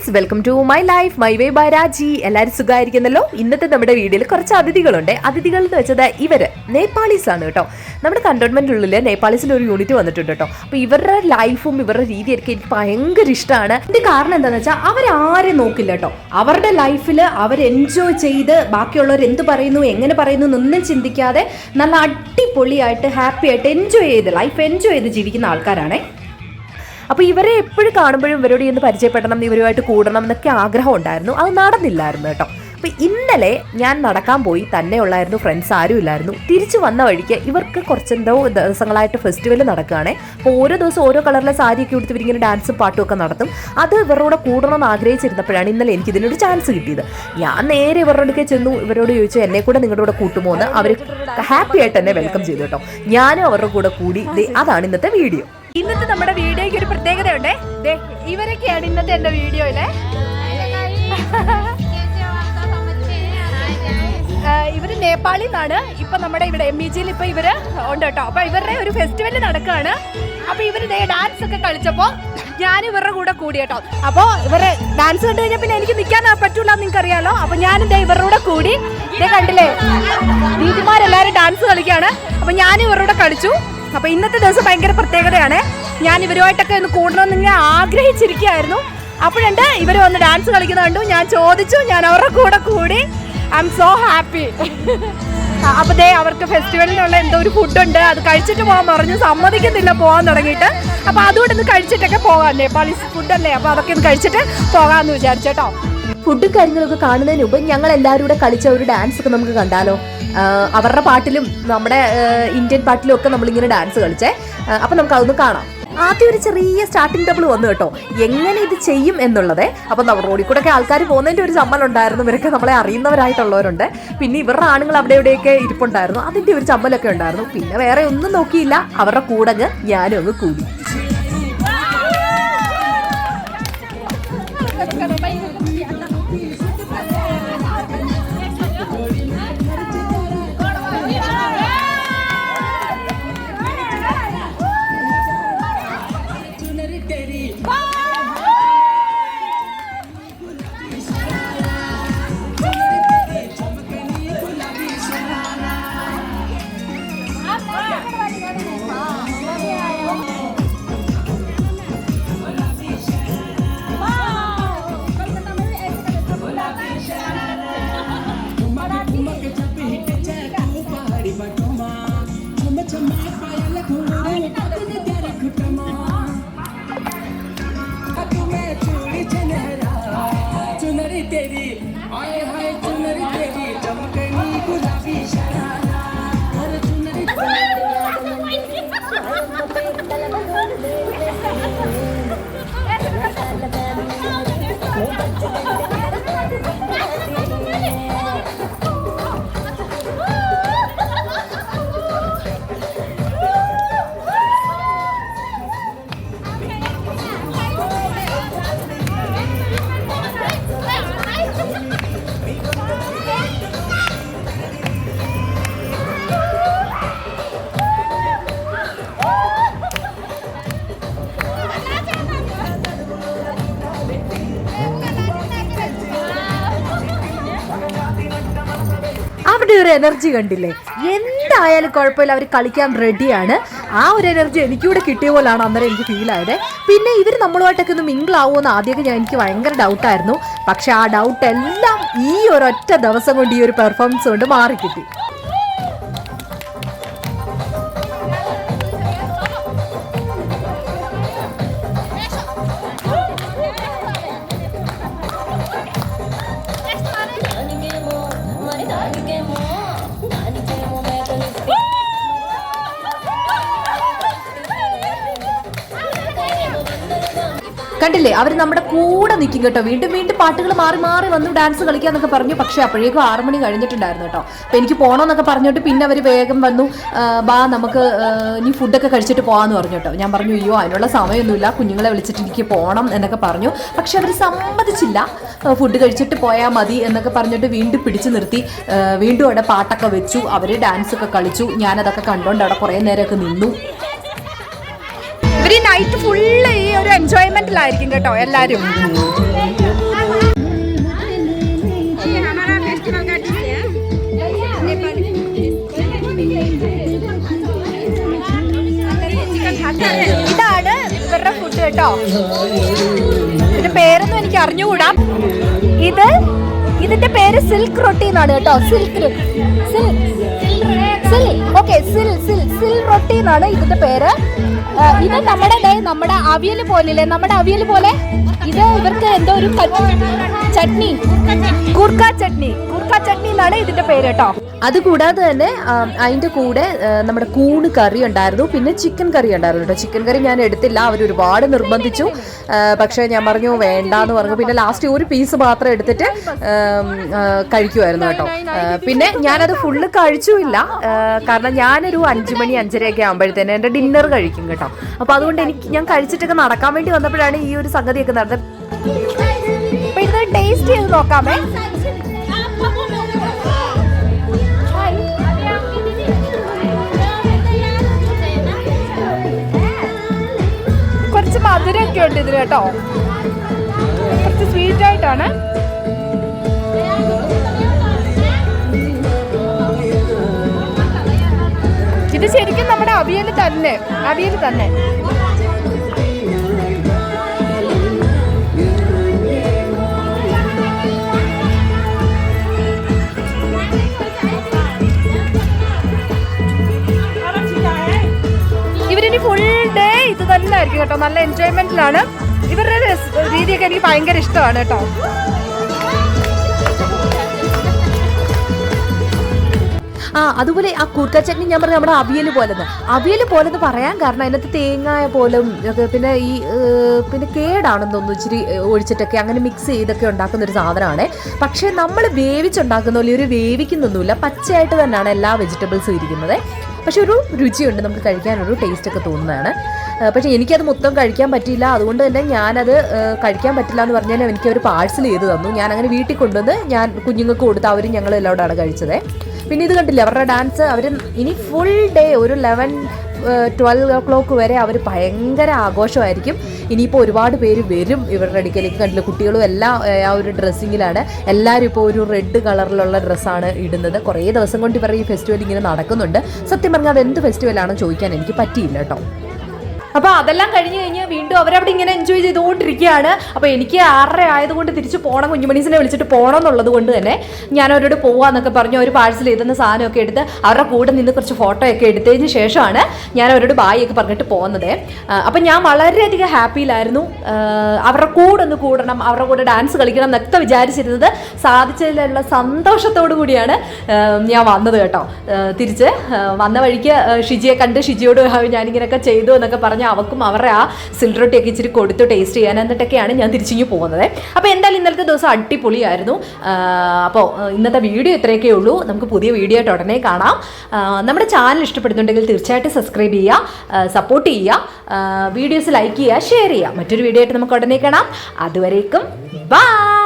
Friends welcome to my life my way by Raji എല്ലാവരും സുഖമായിരിക്കുന്നല്ലോ? ഇന്നത്തെ നമ്മുടെ വീഡിയോയിൽ കുറച്ച് അതിഥികളുണ്ട്. അതിഥികൾ എന്ന് വെച്ചത് ഇവർ നേപ്പാളീസ് ആണ് കേട്ടോ. നമ്മുടെ കണ്ടോൺമെന്റിനുള്ളിൽ നേപ്പാളീസിൽ ഒരു യൂണിറ്റ് വന്നിട്ടുണ്ട് കേട്ടോ. അപ്പൊ ഇവരുടെ ലൈഫും ഇവരുടെ രീതിയൊക്കെ എനിക്ക് ഭയങ്കര ഇഷ്ടമാണ് ഇതിന്റെ കാരണം എന്താണെന്ന് വെച്ചാൽ അവരാരെ നോക്കില്ല കേട്ടോ. അവരുടെ ലൈഫിൽ അവർ എൻജോയ് ചെയ്ത് ബാക്കിയുള്ളവർ എന്ത് പറയുന്നു എങ്ങനെ പറയുന്നു എന്നൊന്നും ചിന്തിക്കാതെ നല്ല അടിപൊളിയായിട്ട് ഹാപ്പിയായിട്ട് എൻജോയ് ചെയ്ത് ലൈഫ് എൻജോയ് ചെയ്ത് ജീവിക്കുന്ന ആൾക്കാരാണേ. അപ്പോൾ ഇവരെ എപ്പോഴും കാണുമ്പോഴും ഇവരോട് ഇന്ന് പരിചയപ്പെടണം ഇവരുമായിട്ട് കൂടണം എന്നൊക്കെ ആഗ്രഹം ഉണ്ടായിരുന്നു. അത് നടന്നില്ലായിരുന്നു കേട്ടോ. അപ്പോൾ ഇന്നലെ ഞാൻ നടക്കാൻ പോയി തന്നെ ഉള്ളായിരുന്നു ഫ്രണ്ട്സ് ആരും ഇല്ലായിരുന്നു. തിരിച്ചു വന്ന വഴിക്ക് ഇവർക്ക് കുറച്ചെന്തോ ദിവസങ്ങളായിട്ട് ഫെസ്റ്റിവൽ നടക്കുകയാണ്. അപ്പോൾ ഓരോ ദിവസം ഓരോ കളറിലെ സാരിയൊക്കെ കൊടുത്ത് ഇവരിങ്ങനെ ഡാൻസും പാട്ടും ഒക്കെ നടത്തും. അത് ഇവരോട് കൂടണമെന്ന് ആഗ്രഹിച്ചിരുന്നപ്പോഴാണ് ഇന്നലെ എനിക്ക് ഇതിനൊരു ചാൻസ് കിട്ടിയത്. ഞാൻ നേരെ ഇവരുടെ അടുക്കെ ചെന്നു ഇവരോട് ചോദിച്ചു എന്നെ കൂടെ നിങ്ങളുടെ കൂടെ കൂട്ടുമോ എന്ന് അവർ ഹാപ്പി ആയിട്ട് എന്നെ വെൽക്കം ചെയ്തു കേട്ടോ. ഞാനും അവരുടെ കൂടെ കൂടി. അതാണ് ഇന്നത്തെ വീഡിയോ ഇന്നത്തെ നമ്മുടെ വീഡിയോയ്ക്ക് ഒരു പ്രത്യേകതയുണ്ട്. ദേ ഇവരൊക്കെയാണ് ഇന്നത്തെ എന്റെ വീഡിയോയിലെ ഇവർ നേപ്പാളിൽ നിന്നാണ്. ഇപ്പൊ നമ്മുടെ ഇവിടെ എം ഇ ജിയിൽ ഇപ്പൊ ഇവർ ഉണ്ട് കേട്ടോ. അപ്പൊ ഇവരുടെ ഒരു ഫെസ്റ്റിവൽ നടക്കുകയാണ് അപ്പൊ ഇവർ ഡാൻസ് ഒക്കെ കളിച്ചപ്പോ ഞാൻ ഇവരുടെ കൂടെ കൂടി കേട്ടോ. അപ്പൊ ഇവരെ ഡാൻസ് കണ്ടു കഴിഞ്ഞാൽ പിന്നെ എനിക്ക് നിൽക്കാൻ പറ്റൂല നിങ്ങൾക്ക് അറിയാലോ അപ്പൊ ഞാൻ ദേ ഇവരുടെ കൂടെ കൂടി ദേ കണ്ടില്ലേ? ദീദിമാരെല്ലാരും ഡാൻസ് കളിക്കാണ്. അപ്പൊ ഞാൻ ഇവരുടെ കളിച്ചു. അപ്പൊ ഇന്നത്തെ ദിവസം ഭയങ്കര പ്രത്യേകതയാണ്. ഞാൻ ഇവരുമായിട്ടൊക്കെ ഒന്ന് കൂടണമെന്ന് ഇങ്ങനെ ആഗ്രഹിച്ചിരിക്കുകയായിരുന്നു. അപ്പോഴുണ്ട് ഇവർ വന്ന് ഡാൻസ് കളിക്കുന്നത് കണ്ടു. ഞാൻ ചോദിച്ചു. ഞാൻ അവരുടെ കൂടെ കൂടി. ഐ എം സോ ഹാപ്പി അപ്പൊ ദേ അവർക്ക് ഫെസ്റ്റിവലിനുള്ള എന്തോ ഒരു ഫുഡുണ്ട് അത് കഴിച്ചിട്ട് പോകാൻ പറഞ്ഞു സമ്മതിക്കുന്നില്ല പോകാൻ തുടങ്ങിയിട്ട്. അപ്പൊ അതുകൊണ്ട് ഒന്ന് കഴിച്ചിട്ടൊക്കെ പോകാം. നേപ്പാളീസ് ഫുഡല്ലേ അപ്പൊ അതൊക്കെ ഒന്ന് കഴിച്ചിട്ട് പോകാമെന്ന് വിചാരിച്ചേട്ടോ ഫുഡും കാര്യങ്ങളൊക്കെ കാണുന്നതിന് മുമ്പ് ഞങ്ങൾ എല്ലാവരും കൂടെ കളിച്ച ഒരു ഡാൻസ് ഒക്കെ നമുക്ക് കണ്ടാലോ? അവരുടെ പാട്ടിലും നമ്മുടെ ഇന്ത്യൻ പാട്ടിലും ഒക്കെ നമ്മളിങ്ങനെ ഡാൻസ് കളിച്ചേ. അപ്പം നമുക്ക് അതൊന്ന് കാണാം. ആദ്യം ഒരു ചെറിയ സ്റ്റാർട്ടിംഗ് ടബിൾ വന്നു കേട്ടോ. എങ്ങനെ ഇത് ചെയ്യും എന്നുള്ളത്. അപ്പൊ നമ്മൾ റോഡിൽ കൂടെ ഒക്കെ ആൾക്കാർ പോകുന്നതിന്റെ ഒരു ചമ്മൽ ഉണ്ടായിരുന്നു. ഇവരൊക്കെ നമ്മളെ അറിയുന്നവരായിട്ടുള്ളവരുണ്ട്. പിന്നെ ഇവരുടെ ആണുങ്ങൾ അവിടെ ഇവിടെയൊക്കെ ഇരിപ്പുണ്ടായിരുന്നു. അതിന്റെ ഒരു ചമ്മലൊക്കെ ഉണ്ടായിരുന്നു. പിന്നെ വേറെ ഒന്നും നോക്കിയില്ല. അവരുടെ കൂടങ്ങ് ഞാനും അങ്ങ് കൂടി. അവിടെ ഒരു എനർജി കണ്ടില്ലേ? എന്തായാലും കുഴപ്പമില്ല അവർ കളിക്കാൻ റെഡിയാണ് ആ ഒരു എനർജി എനിക്കൂടെ കിട്ടിയ പോലാണ് അന്നേരം എനിക്ക് ഫീൽ ആയത്. പിന്നെ ഇവർ നമ്മളുമായിട്ടൊക്കെ ഒന്ന് മിങ്കിൾ ആവുമെന്ന് ആദ്യമൊക്കെ ഞാൻ എനിക്ക് ഭയങ്കര ഡൗട്ടായിരുന്നു പക്ഷെ ആ ഡൗട്ട് എല്ലാം ഈ ഒരൊറ്റ ദിവസം കൊണ്ട് ഈ ഒരു പെർഫോമൻസ് കൊണ്ട് മാറിക്കിട്ടി. കണ്ടില്ലേ? അവർ നമ്മുടെ കൂടെ നിൽക്കും കേട്ടോ. വീണ്ടും വീണ്ടും പാട്ടുകൾ മാറി മാറി വന്നു ഡാൻസ് കളിക്കാന്നൊക്കെ പറഞ്ഞു. പക്ഷേ അപ്പോഴേക്കും ആറു മണി കഴിഞ്ഞിട്ടുണ്ടായിരുന്നു കേട്ടോ. അപ്പൊ എനിക്ക് പോകണമെന്നൊക്കെ പറഞ്ഞിട്ട് പിന്നെ അവർ വേഗം വന്നു. ബാ നമുക്ക് ഇനി ഫുഡൊക്കെ കഴിച്ചിട്ട് പോവാന്ന് പറഞ്ഞു കേട്ടോ. ഞാൻ പറഞ്ഞു അയ്യോ അതിനുള്ള സമയമൊന്നുമില്ല. കുഞ്ഞുങ്ങളെ വിളിച്ചിട്ട് എനിക്ക് പോകണം എന്നൊക്കെ പറഞ്ഞു. പക്ഷെ അവർ സമ്മതിച്ചില്ല. ഫുഡ് കഴിച്ചിട്ട് പോയാൽ മതി എന്നൊക്കെ പറഞ്ഞിട്ട് വീണ്ടും പിടിച്ചു നിർത്തി. വീണ്ടും അവിടെ പാട്ടൊക്കെ വെച്ചു. അവർ ഡാൻസ് ഒക്കെ കളിച്ചു. ഞാനതൊക്കെ കണ്ടുകൊണ്ട് അവിടെ കുറേ നേരമൊക്കെ നിന്നു. ഇവർ നൈറ്റ് ഫുള്ള് ഈ ഒരു എൻജോയ്മെന്റിലായിരിക്കും കേട്ടോ എല്ലാരും. ഇതാണ് ഇവരുടെ ഫുഡ് കേട്ടോ. ഇതിന്റെ പേരൊന്നും എനിക്ക് അറിഞ്ഞുകൂടാ. ഇത് ഇതിന്റെ പേര് സിൽക്ക് റൊട്ടി എന്നാണ് കേട്ടോ. സിൽക്ക് സിൽ സിൽ ഓക്കെ സിൽ സിൽ സിൽ റൊട്ടി എന്നാണ് ഇതിന്റെ പേര്. ഇത് നമ്മുടെ നമ്മുടെ അവിയൽ പോലില്ലേ? നമ്മുടെ അവിയൽ പോലെ ഇത് ഇവർക്ക് എന്തോ ഒരു ചട്നി കൂർക്ക ചട്നി. കൂർക്ക ചട്നി എന്നാണ് ഇതിന്റെ പേര് കേട്ടോ. അതുകൂടാതെ തന്നെ അതിന്റെ കൂടെ നമ്മുടെ കൂണ് കറി ഉണ്ടായിരുന്നു. പിന്നെ ചിക്കൻ കറി ഉണ്ടായിരുന്നു കേട്ടോ. ചിക്കൻ കറി ഞാൻ എടുത്തില്ല. അവർ ഒരുപാട് നിർബന്ധിച്ചു. പക്ഷേ ഞാൻ പറഞ്ഞു വേണ്ട എന്ന് പറഞ്ഞു. പിന്നെ ലാസ്റ്റ് ഒരു പീസ് മാത്രം എടുത്തിട്ട് കഴിക്കുമായിരുന്നു കേട്ടോ. പിന്നെ ഞാനത് ഫുള്ള് കഴിച്ചുമില്ല. കാരണം ഞാനൊരു അഞ്ചു മണി അഞ്ചരയൊക്കെ ആകുമ്പോഴത്തേന് എന്റെ ഡിന്നർ കഴിക്കും കേട്ടോ. അപ്പോൾ അതുകൊണ്ട് എനിക്ക് ഞാൻ കഴിച്ചിട്ടൊക്കെ നടക്കാൻ വേണ്ടി വന്നപ്പോഴാണ് ഈ ഒരു സംഗതിയൊക്കെ നടന്നത്. ഇത് ടേസ്റ്റ് ചെയ്ത് നോക്കാമേ. കുറച്ച് മധുരമൊക്കെ ഉണ്ട് ഇതിൽ കേട്ടോ. കുറച്ച് സ്വീറ്റ് ആയിട്ടാണ്. ഇത് ശരിക്കും നമ്മുടെ അവിയൽ തന്നെ അവിയൽ തന്നെ. ഫുൾ ഡേ ഇത് തന്നെ ആയിരിക്കും കേട്ടോ. നല്ല എൻജോയ്മെന്റിലാണ് ഇവരുടെ രീതിയൊക്കെ എനിക്ക് ഭയങ്കര ഇഷ്ടമാണ് കേട്ടോ. ആ അതുപോലെ ആ കൂർക്ക ചട്നി ഞാൻ പറഞ്ഞ നമ്മുടെ അവിയൽ പോലെന്ന്. അവിയൽ പോലെന്ന് പറയാൻ കാരണം അതിനകത്ത് തേങ്ങായ പോലും പിന്നെ ഈ പിന്നെ കേടാണെന്ന് തോന്നുന്നു ഇച്ചിരി ഒഴിച്ചിട്ടൊക്കെ. അങ്ങനെ മിക്സ് ചെയ്തൊക്കെ ഉണ്ടാക്കുന്ന ഒരു സാധനമാണ്. പക്ഷേ നമ്മൾ വേവിച്ചുണ്ടാക്കുന്ന പോലെ ഒരു വേവിക്കുന്നൊന്നുമില്ല. പച്ചയായിട്ട് തന്നെയാണ് എല്ലാ വെജിറ്റബിൾസും ഇരിക്കുന്നത്. പക്ഷെ ഒരു രുചിയുണ്ട്. നമുക്ക് കഴിക്കാനൊരു ടേസ്റ്റ് ഒക്കെ തോന്നുന്നതാണ്. പക്ഷേ എനിക്കത് മൊത്തം കഴിക്കാൻ പറ്റിയില്ല. അതുകൊണ്ട് തന്നെ ഞാനത് കഴിക്കാൻ പറ്റില്ല എന്ന് പറഞ്ഞാൽ എനിക്ക് ഒരു പാഴ്സൽ ചെയ്ത് തന്നു. ഞാൻ അങ്ങനെ വീട്ടിൽ കൊണ്ടുവന്ന് ഞാൻ കുഞ്ഞുങ്ങൾക്ക് കൊടുത്ത് അവരും ഞങ്ങൾ എല്ലാവരോടാണ് കഴിച്ചത്. പിന്നെ ഇത് കണ്ടില്ലേ അവരുടെ ഡാൻസ് അവർ ഇനി ഫുൾ ഡേ ഒരു ലെവൻ ട്വൽവ് ഓ ക്ലോക്ക് വരെ അവർ ഭയങ്കര ആഘോഷമായിരിക്കും. ഇനിയിപ്പോൾ ഒരുപാട് പേര് വരും ഇവരുടെ അടുക്കലേക്ക്. കണ്ടില്ല കുട്ടികളും എല്ലാം ആ ഒരു ഡ്രസ്സിങ്ങിലാണ് എല്ലാവരും ഇപ്പോൾ ഒരു റെഡ് കളറിലുള്ള ഡ്രസ്സാണ് ഇടുന്നത്. കുറേ ദിവസം കൊണ്ട് ഇവരുടെ ഈ ഫെസ്റ്റിവൽ ഇങ്ങനെ നടക്കുന്നുണ്ട്. സത്യം പറഞ്ഞാൽ അത് എന്ത് ഫെസ്റ്റിവലാണെന്ന് ചോദിക്കാൻ എനിക്ക് പറ്റിയില്ല കേട്ടോ. അപ്പൊ അതെല്ലാം കഴിഞ്ഞ് കഴിഞ്ഞ് വീണ്ടും അവരവിടെ ഇങ്ങനെ എൻജോയ് ചെയ്തുകൊണ്ടിരിക്കുകയാണ്. അപ്പൊ എനിക്ക് ആറര ആയതുകൊണ്ട് തിരിച്ചു പോകണം കുഞ്ഞുമണീസിനെ വിളിച്ചിട്ട് പോകണം എന്നുള്ളത് കൊണ്ട് തന്നെ ഞാൻ അവരോട് പോവാന്നൊക്കെ പറഞ്ഞു. അവർ പാഴ്സൽ ചെയ്തെന്ന സാധനമൊക്കെ എടുത്ത് അവരുടെ കൂടെ നിന്ന് കുറച്ച് ഫോട്ടോ ഒക്കെ എടുത്തതിന് ശേഷമാണ് ഞാൻ അവരോട് ബായിയൊക്കെ പറഞ്ഞിട്ട് പോകുന്നത് അപ്പൊ ഞാൻ വളരെയധികം ഹാപ്പിയിലായിരുന്നു അവരുടെ കൂടെ ഒന്ന് കൂടണം അവരുടെ കൂടെ ഡാൻസ് കളിക്കണം എന്നൊക്കെ വിചാരിച്ചിരുന്നത് സാധിച്ചതിലുള്ള സന്തോഷത്തോടു കൂടിയാണ് ഞാൻ വന്നത് കേട്ടോ. തിരിച്ച് വന്ന വഴിക്ക് ഷിജിയെ കണ്ട് ഷിജിയോട് ഞാനിങ്ങനെയൊക്കെ ചെയ്തു എന്നൊക്കെ പറഞ്ഞ് അവക്കും അവരുടെ ആ സിൽറൊട്ടിയൊക്കെ ഇച്ചിരി കൊടുത്തു ടേസ്റ്റ് ചെയ്യാൻ എന്നിട്ടൊക്കെയാണ് ഞാൻ തിരിച്ചിങ്ങി പോകുന്നത്. അപ്പോൾ എന്തായാലും ഇന്നലത്തെ ദിവസം അടിപൊളിയായിരുന്നു. അപ്പോൾ ഇന്നത്തെ വീഡിയോ ഇത്രയൊക്കെ ഉള്ളൂ. നമുക്ക് പുതിയ വീഡിയോ ആയിട്ട് ഉടനെ കാണാം. നമ്മുടെ ചാനൽ ഇഷ്ടപ്പെടുന്നുണ്ടെങ്കിൽ തീർച്ചയായിട്ടും സബ്സ്ക്രൈബ് ചെയ്യുക സപ്പോർട്ട് ചെയ്യുക വീഡിയോസ് ലൈക്ക് ചെയ്യുക ഷെയർ ചെയ്യുക. മറ്റൊരു വീഡിയോ ആയിട്ട് നമുക്ക് ഉടനെ കാണാം. അതുവരേക്കും ബൈ